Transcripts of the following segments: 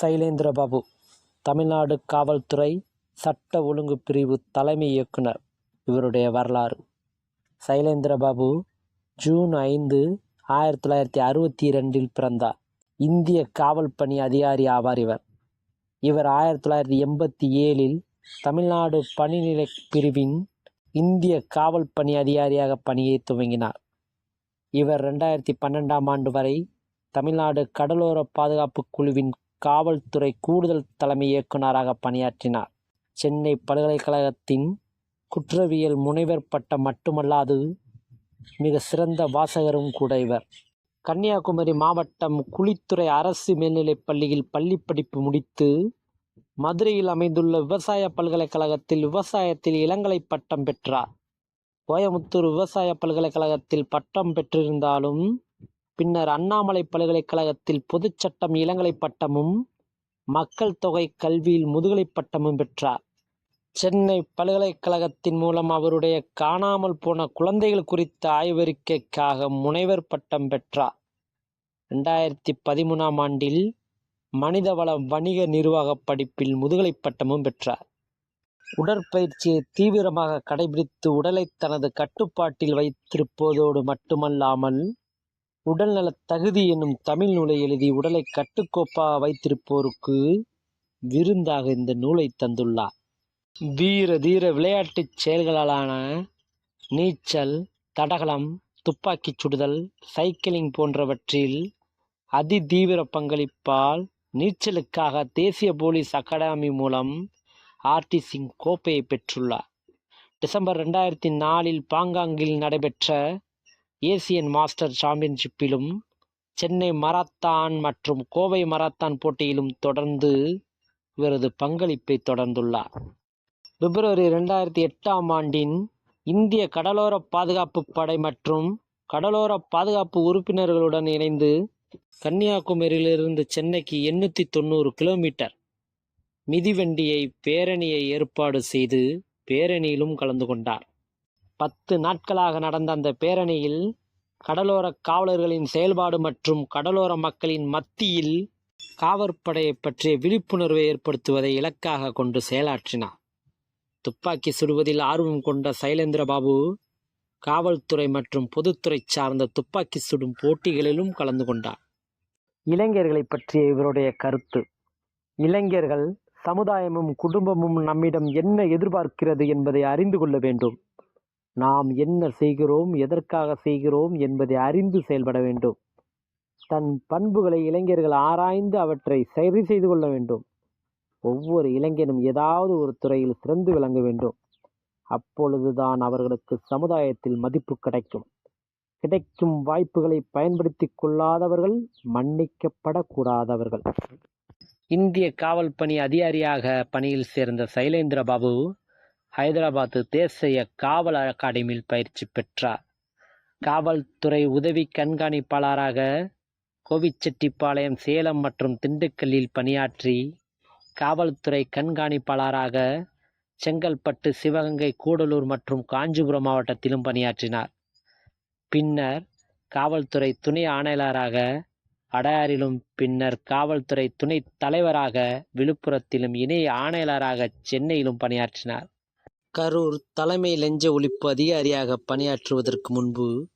சைலேந்திரபாபு தமிழ்நாடு காவல்துறை சட்ட ஒழுங்கு பிரிவு தலைமை இயக்குனர். இவருடைய வரலாறு. சைலேந்திரபாபு ஜூன் ஐந்து ஆயிரத்தி தொள்ளாயிரத்தி அறுபத்தி இரண்டில் பிறந்தார். இந்திய காவல் பணி அதிகாரி ஆவார் இவர். இவர் ஆயிரத்தி தொள்ளாயிரத்தி எண்பத்தி ஏழில் தமிழ்நாடு பணிநிலை பிரிவின் இந்திய காவல் பணி அதிகாரியாக பணியை துவங்கினார். இவர் ரெண்டாயிரத்தி பன்னெண்டாம் ஆண்டு வரை தமிழ்நாடு கடலோர பாதுகாப்பு குழுவின் காவல்துறை கூடுதல் தலைமை இயக்குநராக பணியாற்றினார். சென்னை பல்கலைக்கழகத்தின் குற்றவியல் முனைவர் பட்டம் மட்டுமல்லாது மிக சிறந்த வாசகரும் கூட இவர். கன்னியாகுமரி மாவட்டம் குளித்துறை அரசு மேல்நிலைப் பள்ளியில் பள்ளி படிப்பு முடித்து மதுரையில் அமைந்துள்ள விவசாய பல்கலைக்கழகத்தில் விவசாயத்தில் இளங்கலை பட்டம் பெற்றார். கோயமுத்தூர் விவசாய பல்கலைக்கழகத்தில் பட்டம் பெற்றிருந்தாலும் பின்னர் அண்ணாமலை பல்கலைக்கழகத்தில் பொதுச்சட்டம் இளங்கலை பட்டமும் மக்கள் தொகை கல்வியில் முதுகலை பட்டமும் பெற்றார். சென்னை பல்கலைக்கழகத்தின் மூலம் அவருடைய காணாமல் போன குழந்தைகள் குறித்த ஆய்வறிக்கைக்காக முனைவர் பட்டம் பெற்றார். ரெண்டாயிரத்தி பதிமூணாம் ஆண்டில் மனிதவள வணிக நிர்வாக படிப்பில் முதுகலை பட்டமும் பெற்றார். உடற்பயிற்சியை தீவிரமாக கடைபிடித்து உடலை தனது கட்டுப்பாட்டில் வைத்திருப்பதோடு மட்டுமல்லாமல் உடல்நல தகுதி என்னும் தமிழ் நூலை எழுதி உடலை கட்டுக்கோப்பாக வைத்திருப்போருக்கு விருந்தாக இந்த நூலை தந்துள்ளார். வீர தீர விளையாட்டுச் செயல்களாலான நீச்சல் தடகளம் துப்பாக்கிச் சுடுதல் சைக்கிளிங் போன்றவற்றில் அதிதீவிர பங்களிப்பால் நீச்சலுக்காக தேசிய போலீஸ் அகாடமி மூலம் ஆர்டி சிங் கோப்பையை பெற்றுள்ளார். டிசம்பர் ரெண்டாயிரத்தி நாலில் பாங்காங்கில் நடைபெற்ற ஏசியன் மாஸ்டர் சாம்பியன்ஷிப்பிலும் சென்னை மராத்தான் மற்றும் கோவை மராத்தான் போட்டியிலும் தொடர்ந்து இவரது பங்களிப்பை தொடர்ந்துள்ளார். பிப்ரவரி ரெண்டாயிரத்தி எட்டாம் ஆண்டின் இந்திய கடலோர பாதுகாப்பு படை மற்றும் கடலோர பாதுகாப்பு உறுப்பினர்களுடன் இணைந்து கன்னியாகுமரியிலிருந்து சென்னைக்கு எண்ணூற்றி தொண்ணூறு கிலோமீட்டர் மிதிவண்டியை பேரணியை ஏற்பாடு செய்து பேரணியிலும் கலந்து கொண்டார். பத்து நாட்களாக நடந்த அந்த பேரணியில் கடலோர காவலர்களின் செயல்பாடு மற்றும் கடலோர மக்களின் மத்தியில் காவற்படையை பற்றிய விழிப்புணர்வை ஏற்படுத்துவதை இலக்காக கொண்டு செயலாற்றினார். துப்பாக்கி சுடுவதில் ஆர்வம் கொண்ட சைலேந்திரபாபு காவல்துறை மற்றும் பொதுத்துறை சார்ந்த துப்பாக்கி சுடும் போட்டிகளிலும் கலந்து கொண்டார். இளைஞர்களை பற்றிய இவருடைய கருத்து இளைஞர்கள் சமுதாயமும் குடும்பமும் நம்மிடம் என்ன எதிர்பார்க்கிறது என்பதை அறிந்து கொள்ள வேண்டும். நாம் என்ன செய்கிறோம் எதற்காக செய்கிறோம் என்பதை அறிந்து செயல்பட வேண்டும். தன் பண்புகளை இளைஞர்கள் ஆராய்ந்து அவற்றை சரி செய்து கொள்ள வேண்டும். ஒவ்வொரு இளைஞனும் ஏதாவது ஒரு துறையில் சிறந்து விளங்க வேண்டும். அப்பொழுதுதான் அவர்களுக்கு சமுதாயத்தில் மதிப்பு கிடைக்கும். கிடைக்கும் வாய்ப்புகளை பயன்படுத்தி கொள்ளாதவர்கள் மன்னிக்கப்படக்கூடாதவர்கள். இந்திய காவல் பணி அதிகாரியாக பணியில் சேர்ந்த சைலேந்திர பாபு ஹைதராபாத் தேசிய காவல் அகாடமியில் பயிற்சி பெற்றார். காவல்துறை உதவி கண்காணிப்பாளராக கோவிச்செட்டிப்பாளையம் சேலம் மற்றும் திண்டுக்கல்லில் பணியாற்றி காவல்துறை கண்காணிப்பாளராக செங்கல்பட்டு சிவகங்கை கூடலூர் மற்றும் காஞ்சிபுரம் மாவட்டத்திலும் பணியாற்றினார். பின்னர் காவல்துறை துணை ஆணையாளராக அடையாறிலும் பின்னர் காவல்துறை துணை தலைவராக விழுப்புரத்திலும் இணை ஆணையாளராக சென்னையிலும் பணியாற்றினார். கரூர் தலைமை லஞ்ச ஒழிப்பு அதிகாரியாக பணியாற்றுவதற்கு முன்பு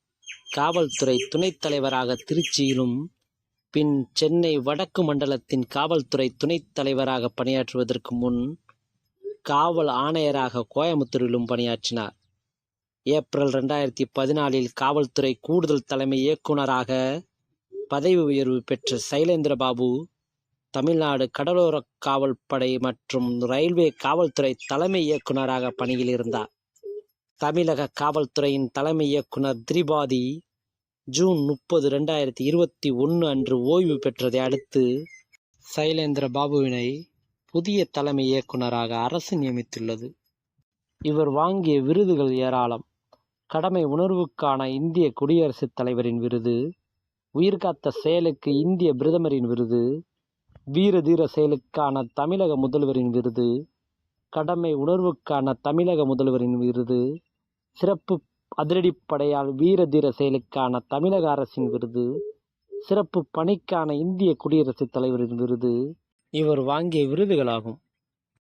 காவல்துறை துணைத் தலைவராக திருச்சியிலும் பின் சென்னை வடக்கு மண்டலத்தின் காவல்துறை துணைத் தலைவராக பணியாற்றுவதற்கு முன் காவல் ஆணையராக கோயமுத்தூரிலும் பணியாற்றினார். ஏப்ரல் ரெண்டாயிரத்தி பதினாலில் காவல்துறை கூடுதல் தலைமை இயக்குநராக பதவி உயர்வு பெற்ற சைலேந்திரபாபு தமிழ்நாடு கடலோர காவல்படை மற்றும் ரயில்வே காவல்துறை தலைமை இயக்குநராக பணியில் இருந்தார். தமிழக காவல்துறையின் தலைமை இயக்குனர் திரிபாதி ஜூன் முப்பது ரெண்டாயிரத்தி இருபத்தி ஒன்று அன்று ஓய்வு பெற்றதை அடுத்து சைலேந்திர பாபுவினை புதிய தலைமை இயக்குநராக அரசு நியமித்துள்ளது. இவர் வாங்கிய விருதுகள் ஏராளம். கடமை உணர்வுக்கான இந்திய குடியரசுத் தலைவரின் விருது உயிர்காத்த செயலுக்கு இந்திய பிரதமரின் விருது வீர தீர செயலுக்கான தமிழக முதல்வரின் விருது கடமை உணர்வுக்கான தமிழக முதல்வரின் விருது சிறப்பு அதிரடிப்படையால் வீர தீர செயலுக்கான தமிழக அரசின் விருது சிறப்பு பணிக்கான இந்திய குடியரசுத் தலைவரின் விருது. இவர் வாங்கிய விருதுகளாகும்.